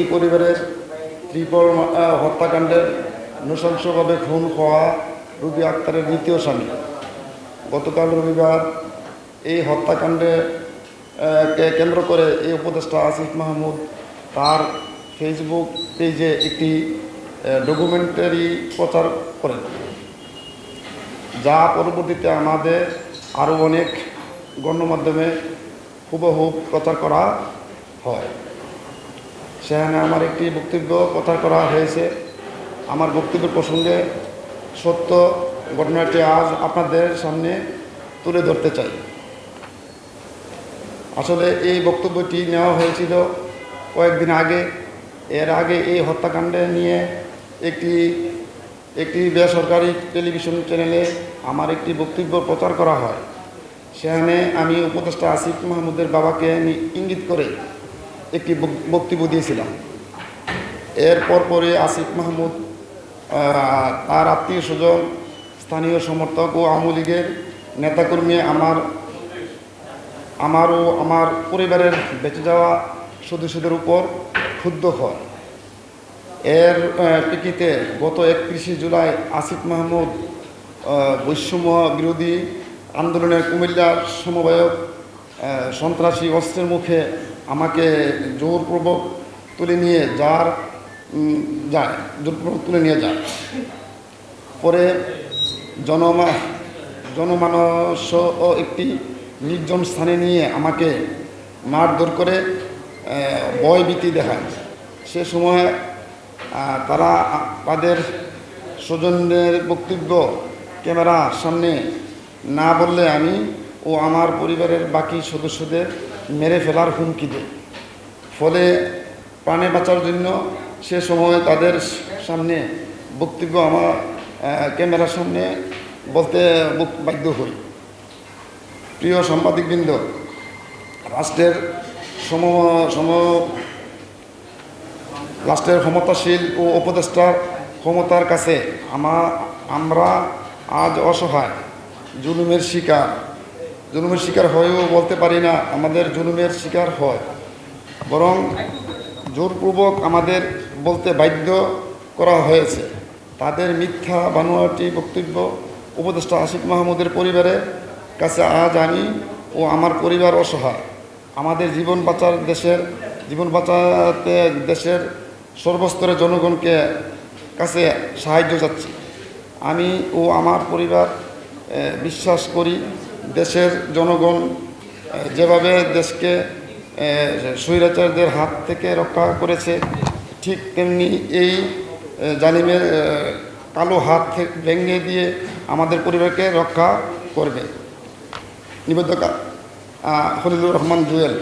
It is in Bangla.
এই পরিবারের ত্রিপল হত্যাকাণ্ডের নৃশংসভাবে খুন হওয়া রুবি আক্তারের দ্বিতীয় স্বামী। গতকাল রবিবার এই হত্যাকাণ্ডে কেন্দ্র করে এই উপদেষ্টা আসিফ মাহমুদ তার ফেসবুক পেজে একটি ডকুমেন্টারি প্রচার করেন। যা পরবর্তীতে আমাদের আরও অনেক গণমাধ্যমে হুবহু প্রচার করা হয়। সেখানে আমার একটি বক্তব্য প্রচার করা হয়েছে। আমার বক্তব্যের প্রসঙ্গে সত্য ঘটনাটি আজ আপনাদের সামনে তুলে ধরতে চাই। আসলে এই বক্তব্যটি নেওয়া হয়েছিল কয়েকদিন আগে। এর আগে এই হত্যাকাণ্ডে নিয়ে একটি একটি বেসরকারি টেলিভিশন চ্যানেলে আমার একটি বক্তব্য প্রচার করা হয়। সেখানে আমি উপদেষ্টা আসিফ মাহমুদের বাবাকে ইঙ্গিত করে একটি বক- বক্তব্য দিয়েছিলাম। এরপর পরে আসিফ মাহমুদ তার আত্মীয় স্বজন, স্থানীয় সমর্থক ও আওয়ামী লীগের নেতাকর্মী আমার আমার ও আমার পরিবারের বেঁচে যাওয়া সদস্যদের উপর ক্ষুব্ধ হয় এর প্রেক্ষিতে গত একত্রিশে জুলাই আসিফ মাহমুদ বৈষম্য বিরোধী আন্দোলনের কুমিল্লার সমবায়ক সন্ত্রাসী অস্ত্রের মুখে আমাকে জোরপূর্বক তুলে নিয়ে যার যায়, জোরপূর্বক তুলে নিয়ে যায়। পরে জনমা জনমানস ও একটি নির্জন স্থানে নিয়ে আমাকে মারধর করে ভয়ভীতি দেখায়। সে সময় তারা তাদের স্বজনদের বক্তব্য ক্যামেরার সামনে না বললে আমি ও আমার পরিবারের বাকি সদস্যদের মেরে ফেলার হুমকি দেয়। ফলে প্রাণে বাঁচার জন্য সে সময় তাদের সামনে বক্তব্য আমার ক্যামেরার সামনে বলতে বাধ্য হই। প্রিয় সাংবাদিকবৃন্দ, রাষ্ট্রের সম সম, রাষ্ট্রের ক্ষমতাশীল ও উপদেষ্টার ক্ষমতার কাছে আমা, আমরা আজ অসহায়, জুলুমের শিকার। জুলুমের শিকার হয়েও বলতে পারি না, আমাদের জুলুমের শিকার হয়। বরং জোরপূর্বক আমাদের বলতে বাধ্য করা হয়েছে। তাদের মিথ্যা বানোয়াটি বক্তব্য উপদেষ্টা আসিফ মাহমুদের পরিবারের কাছে আজ আমি ও আমার পরিবার অসহায়। আমাদের জীবন বাঁচার দেশের, জীবন বাঁচাতে দেশের সর্বস্তরের জনগণকে কাছে সাহায্য চাচ্ছি। আমি ও আমার পরিবার বিশ্বাস করি দেশের জনগণ যেভাবে দেশকে স্বৈরাচারদের হাত থেকে রক্ষা করেছে ঠিক তেমনি এই জালিমের কালো হাত ভেঙে দিয়ে আমাদের পরিবারকে রক্ষা করবে। নিবেদকা আহ, খলিলুর রহমান জুয়েল।